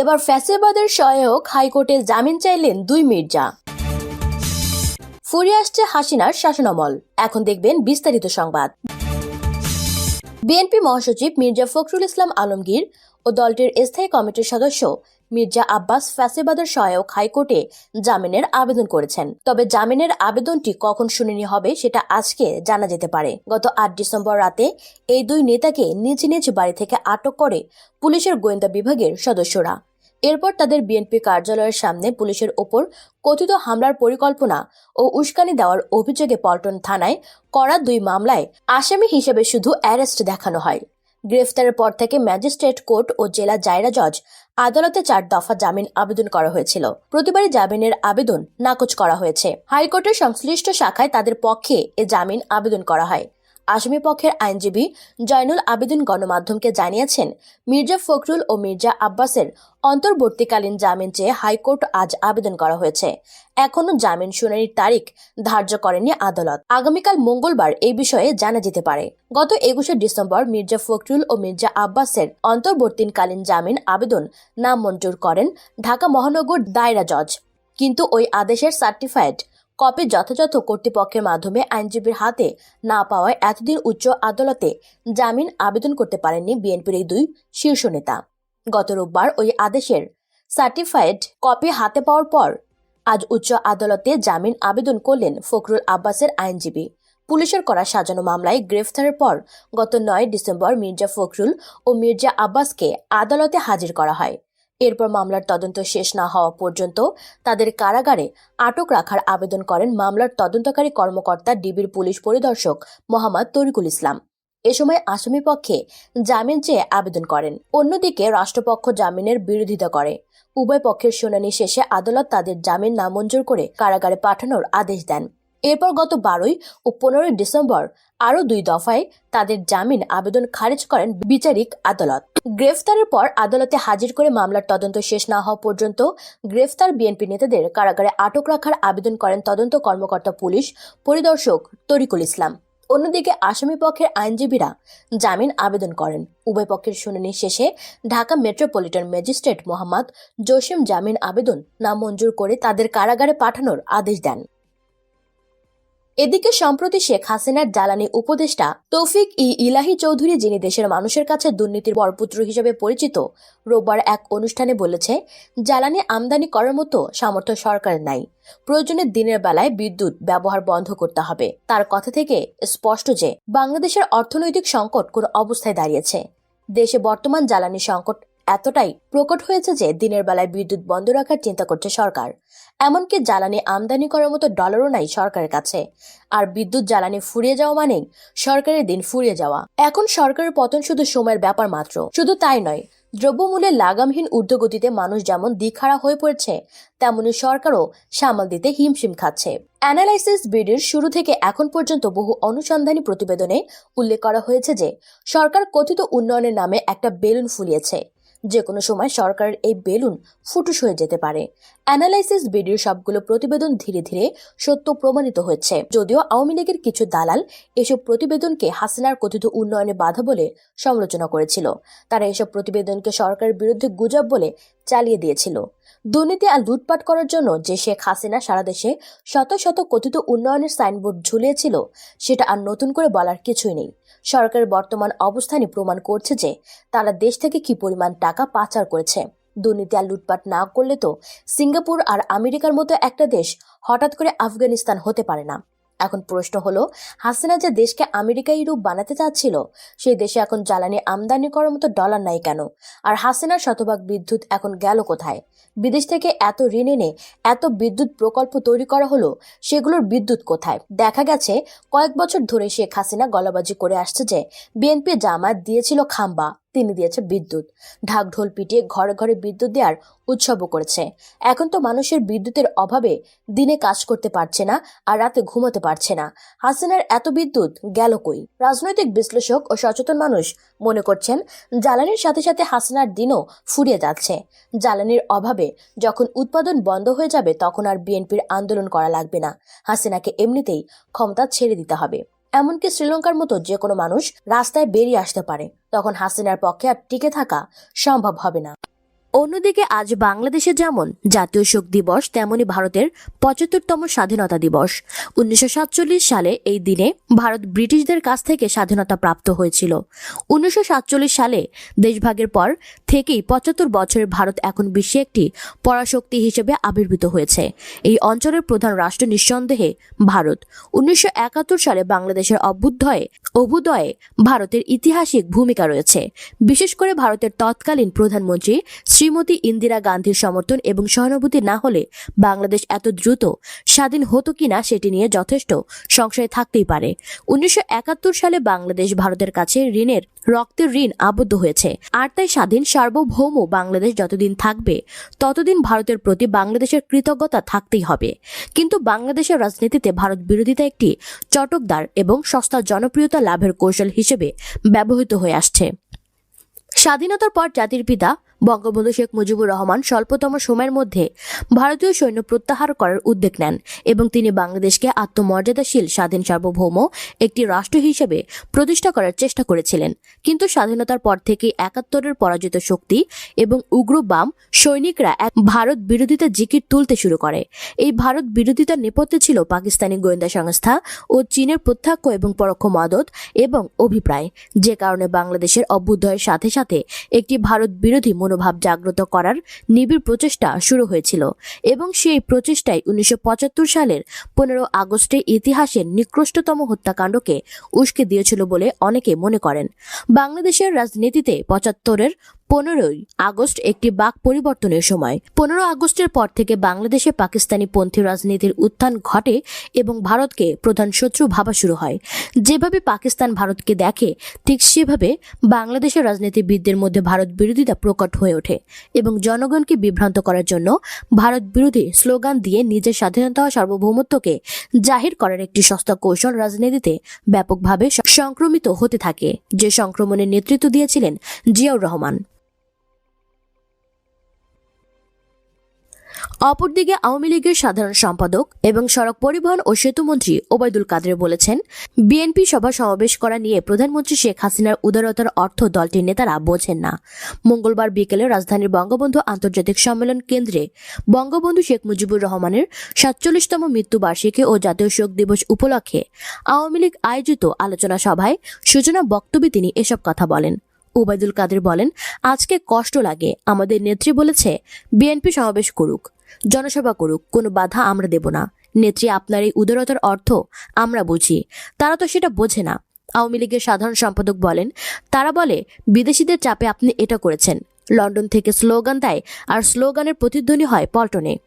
এবার ফ্যাসেবাদের সহায়ক হাইকোর্টে জামিন চাইলেন দুই মির্জা। ফুরিয়ে আসছে হাসিনার শাসনামল। এখন দেখবেন বিস্তারিত সংবাদ। বিএনপি মহাসচিব মির্জা ফখরুল ইসলাম আলমগীর ও দলটির স্থায়ী কমিটির সদস্য মির্জা আব্বাস ফ্যাসিবাদের সহায়ক হাইকোর্টে জামিনের আবেদন করেছেন। তবে জামিনের আবেদনটি কখন শুনানি হবে সেটা আজকে জানা যেতে পারে। গত আট ডিসেম্বর রাতে এই দুই নেতাকে নিজ নিজ বাড়ি থেকে আটক করে পুলিশের গোয়েন্দা বিভাগের সদস্যরা। এরপর তাদের বিএনপি কার্যালয়ের সামনে পুলিশের ওপর কথিত হামলার পরিকল্পনা ও উস্কানি দেওয়ার অভিযোগে পল্টন থানায় করা দুই মামলায় আসামি হিসেবে শুধু অ্যারেস্ট দেখানো হয়। গ্রেফতারের পর থেকে ম্যাজিস্ট্রেট কোর্ট ও জেলা জায়রা জজ আদালতে চার দফা জামিন আবেদন করা হয়েছিল। প্রতিবারই জামিনের আবেদন নাকচ করা হয়েছে। হাইকোর্টের সংশ্লিষ্ট শাখায় তাদের পক্ষে এ জামিন আবেদন করা হয়। আসামি পক্ষের আইনজীবী জয়নুল আবেদিন গণমাধ্যমকে জানিয়েছেন, মির্জা ফখরুল ও মির্জা আব্বাসের অন্তর্বর্তীকালীন জামিন চেয়ে হাইকোর্ট আজ আবেদন করা হয়েছে। এখনও জামিন শুনানির তারিখ ধার্য করেনি আদালত। আগামীকাল মঙ্গলবার এই বিষয়ে জানা যেতে পারে। গত একুশে ডিসেম্বর মির্জা ফখরুল ও মির্জা আব্বাসের অন্তর্বর্তীকালীন জামিন আবেদন নামঞ্জুর করেন ঢাকা মহানগর দায়রা জজ। কিন্তু ওই আদেশের সার্টিফাইড কপি যথাযথ কর্তৃপক্ষের মাধ্যমে আইনজীবীর হাতে না পাওয়ায় এতদিন উচ্চ আদালতে জামিন আবেদন করতে পারেননি বিএনপির এই দুই শীর্ষ নেতা। গত রোববার ওই আদেশের সার্টিফাইড কপি হাতে পাওয়ার পর আজ উচ্চ আদালতে জামিন আবেদন করলেন ফখরুল আব্বাসের আইনজীবী। পুলিশের করা সাজানো মামলায় গ্রেফতারের পর গত নয় ডিসেম্বর মির্জা ফখরুল ও মির্জা আব্বাসকে আদালতে হাজির করা হয়। এরপর মামলার তদন্ত শেষ না হওয়া পর্যন্ত তাদের কারাগারে আটক রাখার আবেদন করেন মামলার তদন্তকারী কর্মকর্তা ডিবির পুলিশ পরিদর্শক মোহাম্মদ তরিকুল ইসলাম। এ সময় আসামি পক্ষে জামিন চেয়ে আবেদন করেন। অন্যদিকে রাষ্ট্রপক্ষ জামিনের বিরোধিতা করে। উভয় পক্ষের শুনানি শেষে আদালত তাদের জামিন নামঞ্জুর করে কারাগারে পাঠানোর আদেশ দেন। এরপর গত বারোই ও পনেরোই ডিসেম্বর আরও দুই দফায় তাদের জামিন আবেদন খারিজ করেন বিচারিক আদালত। গ্রেফতারের পর আদালতে হাজির করে মামলার তদন্ত শেষ না হওয়া পর্যন্ত গ্রেফতার বিএনপি নেতাদের কারাগারে আটক রাখার আবেদন করেন তদন্ত কর্মকর্তা পুলিশ পরিদর্শক তরিকুল ইসলাম। অন্যদিকে আসামি পক্ষের আইনজীবীরা জামিন আবেদন করেন। উভয় পক্ষের শুনানি শেষে ঢাকা মেট্রোপলিটন ম্যাজিস্ট্রেট মোহাম্মদ জসিম জামিন আবেদন নামঞ্জুর করে তাদের কারাগারে পাঠানোর আদেশ দেন। এদিকে সম্প্রতি শেখ হাসিনার জ্বালানি উপদেষ্টা তৌফিক ই ইলাহি চৌধুরী, যিনি দেশের মানুষের কাছে দুর্নীতির বরপুত্র হিসেবে পরিচিত, রোববার এক অনুষ্ঠানে বলেছে, জ্বালানি আমদানি করার মতো সামর্থ্য সরকারের নাই। প্রয়োজনে দিনের বেলায় বিদ্যুৎ ব্যবহার বন্ধ করতে হবে। তার কথা থেকে স্পষ্ট যে, বাংলাদেশের অর্থনৈতিক সংকট কোন অবস্থায় দাঁড়িয়েছে। দেশে বর্তমান জ্বালানি সংকট এতটাই প্রকট হয়েছে যে দিনের বেলায় বিদ্যুৎ বন্ধ রাখার চিন্তা করছে সরকার। এমনকি জ্বালানি আমদানি করার মতো ডলারও নাই সরকারের কাছে। আর বিদ্যুৎ জ্বালানি ফুরিয়ে যাওয়া মানেই সরকারের দিন ফুরিয়ে যাওয়া। এখন সরকারের পতন শুধু সময়ের ব্যাপার মাত্র। শুধু তাই নয় দ্রব্যমূল্যের লাগামহীন ঊর্ধ্বগতিতে মানুষ যেমন দিখারা হয়ে পড়েছে, তেমনি সরকারও সামাল দিতে হিমশিম খাচ্ছে। অ্যানালাইসিস বিডির শুরু থেকে এখন পর্যন্ত বহু অনুসন্ধানী প্রতিবেদনে উল্লেখ করা হয়েছে যে সরকার কথিত উন্নয়নের নামে একটা বেলুন ফুলিয়েছে। যে কোনো সময় সরকারের এই বেলুন ফুটুস হয়ে যেতে পারে। অ্যানালাইসিস বিডির সবগুলো প্রতিবেদন ধীরে ধীরে সত্য প্রমাণিত হচ্ছে যদিও আওয়ামী লীগের কিছু দালাল এসব প্রতিবেদনকে হাসিনার কথিত উন্নয়নে বাধা বলে সমালোচনা করেছিল। তারা এসব প্রতিবেদনকে সরকারের বিরুদ্ধে গুজব বলে চালিয়ে দিয়েছিল। দুর্নীতি আর লুটপাট করার জন্য যে শেখ হাসিনা সারা দেশে শত শত কথিত উন্নয়নের সাইনবোর্ড ঝুলিয়েছিল, সেটা আর নতুন করে বলার কিছুই নেই। সরকারের বর্তমান অবস্থানই প্রমাণ করছে যে তারা দেশ থেকে কি পরিমাণ টাকা পাচার করেছে। দুর্নীতি আর লুটপাট না করলে তো সিঙ্গাপুর আর আমেরিকার মতো একটা দেশ হঠাৎ করে আফগানিস্তান হতে পারে না। এখন প্রশ্ন হলো, হাসিনা যে দেশকে আমেরিকায় রূপ বানাতে চাচ্ছিল, সেই দেশে এখন জ্বালানি আমদানি করার মতো ডলার নাই কেন? আর হাসিনার শতভাগ বিদ্যুৎ এখন গেল কোথায়? বিদেশ থেকে এত ঋণ এনে এত বিদ্যুৎ প্রকল্প তৈরি করা হলো, সেগুলোর বিদ্যুৎ কোথায়? দেখা গেছে, কয়েক বছর ধরে শেখ হাসিনা গলাবাজি করে আসছে যে, বিএনপি জামায়াত দিয়েছিল খাম্বা। তিনি দিয়েছে বিদ্যুৎ। ঢাক ঢোল পিটিয়ে ঘরে ঘরে বিদ্যুৎ দেওয়ার উৎসবও করেছে। এখন তো মানুষের বিদ্যুতের অভাবে দিনে কাজ করতে পারছে না আর রাতে ঘুমাতে পারছে না। হাসিনার এত বিদ্যুৎ গেল কই? রাজনৈতিক বিশ্লেষক ও সচেতন মানুষ মনে করছেন, জ্বালানির সাথে সাথে হাসিনার দিনও ফুরিয়ে যাচ্ছে। জ্বালানির অভাবে যখন উৎপাদন বন্ধ হয়ে যাবে তখন আর বিএনপির আন্দোলন করা লাগবে না। হাসিনাকে এমনিতেই ক্ষমতা ছেড়ে দিতে হবে। এমনকি শ্রীলঙ্কার মতো যে কোনো মানুষ রাস্তায় বেরিয়ে আসতে পারে। তখন হাসিনার পক্ষে আর টিকে থাকা সম্ভব হবে না। অন্যদিকে আজ বাংলাদেশে যেমন জাতীয় শোক দিবস, তেমনি ভারতের পঁচাত্তরতম স্বাধীনতা দিবস। উনিশশো সাতচল্লিশ সালে এই দিনে ভারত ব্রিটিশদের কাছ থেকে স্বাধীনতা প্রাপ্ত হয়েছিল। উনিশশো সাতচল্লিশ সালে দেশভাগের পর থেকেই পঁচাত্তর বছরের ভারত এখন বিশ্বে একটি পরাশক্তি হিসেবে আবির্ভূত হয়েছে। এই অঞ্চলের প্রধান রাষ্ট্র নিঃসন্দেহে ভারত। উনিশশো একাত্তর সালে বাংলাদেশের অভ্যুদয়ে অভ্যুদয়ে ভারতের ইতিহাসিক ভূমিকা রয়েছে। বিশেষ করে ভারতের তৎকালীন প্রধানমন্ত্রী শ্রীমতী ইন্দিরা গান্ধীর সমর্থন এবং সহানুভূতি না হলে বাংলাদেশ এত দ্রুত স্বাধীন হতো কিনা সেটি নিয়ে যথেষ্ট সংশয় থাকতেই পারে। উনিশশো একাত্তর সালে বাংলাদেশ ভারতের কাছে ঋণের রক্তের ঋণ আবদ্ধ হয়েছে। আর তাই স্বাধীন, সার্বভৌম বাংলাদেশ যতদিন থাকবে, ততদিন ভারতের প্রতি বাংলাদেশের কৃতজ্ঞতা থাকতেই হবে। কিন্তু বাংলাদেশের রাজনীতিতে ভারত বিরোধিতা একটি চটকদার এবং সস্তা জনপ্রিয়তা লাভের কৌশল হিসেবে ব্যবহৃত হয়ে আসছে। স্বাধীনতার পর জাতির পিতা বঙ্গবন্ধু শেখ মুজিবুর রহমান স্বল্পতম সময়ের মধ্যে ভারতীয় সৈন্য প্রত্যাহার করার উদ্যোগ নেন এবং তিনি বাংলাদেশকে আত্মমর্যাদাশীল স্বাধীন সার্বভৌম একটি রাষ্ট্র হিসেবে প্রতিষ্ঠা করার চেষ্টা করেছিলেন। কিন্তু স্বাধীনতার পর থেকে একাত্তরের পরাজিত শক্তি এবং উগ্র বাম সৈনিকরা এক ভারত বিরোধিতা জিকির তুলতে শুরু করে। এই ভারত বিরোধিতার নেপথ্যে ছিল পাকিস্তানি গোয়েন্দা সংস্থা ও চীনের প্রত্যক্ষ এবং পরোক্ষ মদত এবং অভিপ্রায়। যে কারণে বাংলাদেশের অভ্যুদয়ের সাথে সাথে একটি ভারত বিরোধী মনোভাব জাগ্রত করার নিবিড় প্রচেষ্টা শুরু হয়েছিল এবং সেই প্রচেষ্টায় উনিশশো পঁচাত্তর সালের পনেরো আগস্টে ইতিহাসের নিকৃষ্টতম হত্যাকাণ্ডকে উস্কে দিয়েছিল বলে অনেকে মনে করেন। বাংলাদেশের রাজনীতিতে পঁচাত্তরের পনেরোই আগস্ট একটি বাক পরিবর্তনের সময়। পনেরো আগস্টের পর থেকে বাংলাদেশে পাকিস্তানি পন্থী রাজনীতির উত্থান ঘটে এবং ভারতকে প্রধান শত্রু ভাবা শুরু হয়। যেভাবে পাকিস্তান ভারতকে দেখে, ঠিক সেভাবে বাংলাদেশের রাজনীতিবিদদের মধ্যে ভারত বিরোধিতা প্রকট হয়ে ওঠে এবং জনগণকে বিভ্রান্ত করার জন্য ভারত বিরোধী স্লোগান দিয়ে নিজের স্বাধীনতা সার্বভৌমত্বকে জাহির করার একটি সস্তা কৌশল রাজনীতিতে ব্যাপকভাবে সংক্রমিত হতে থাকে, যে সংক্রমণের নেতৃত্ব দিয়েছিলেন জিয়াউর রহমান। অপরদিকে আওয়ামী লীগের সাধারণ সম্পাদক এবং সড়ক পরিবহন ও সেতুমন্ত্রী ওবায়দুল কাদের বলেছেন, বিএনপি সভা সমাবেশ করা নিয়ে প্রধানমন্ত্রী শেখ হাসিনার উদারতার অর্থ দলটির নেতারা বোঝেন না। মঙ্গলবার বিকেলে রাজধানীর বঙ্গবন্ধু আন্তর্জাতিক সম্মেলন কেন্দ্রে বঙ্গবন্ধু শেখ মুজিবুর রহমানের সাতচল্লিশতম মৃত্যুবার্ষিকী ও জাতীয় শোক দিবস উপলক্ষে আওয়ামী লীগ আয়োজিত আলোচনা সভায় সূচনা বক্তব্যে তিনি এসব কথা বলেন। ওবায়দুল কাদের বলেন, আজকে কষ্ট লাগে। আমাদের নেত্রী বলেছে, বিএনপি সমাবেশ করুক, জনসভা করুক, কোনো বাধা আমরা দেব না। নেত্রী আপনার এই উদারতার অর্থ আমরা বুঝি। তারা তো সেটা বোঝে না। আওয়ামী লীগের সাধারণ সম্পাদক বলেন, তারা বলে, বিদেশিদের চাপে আপনি এটা করেছেন। লন্ডন থেকে স্লোগান দেয়, আর স্লোগানের প্রতিধ্বনি হয় পল্টনে।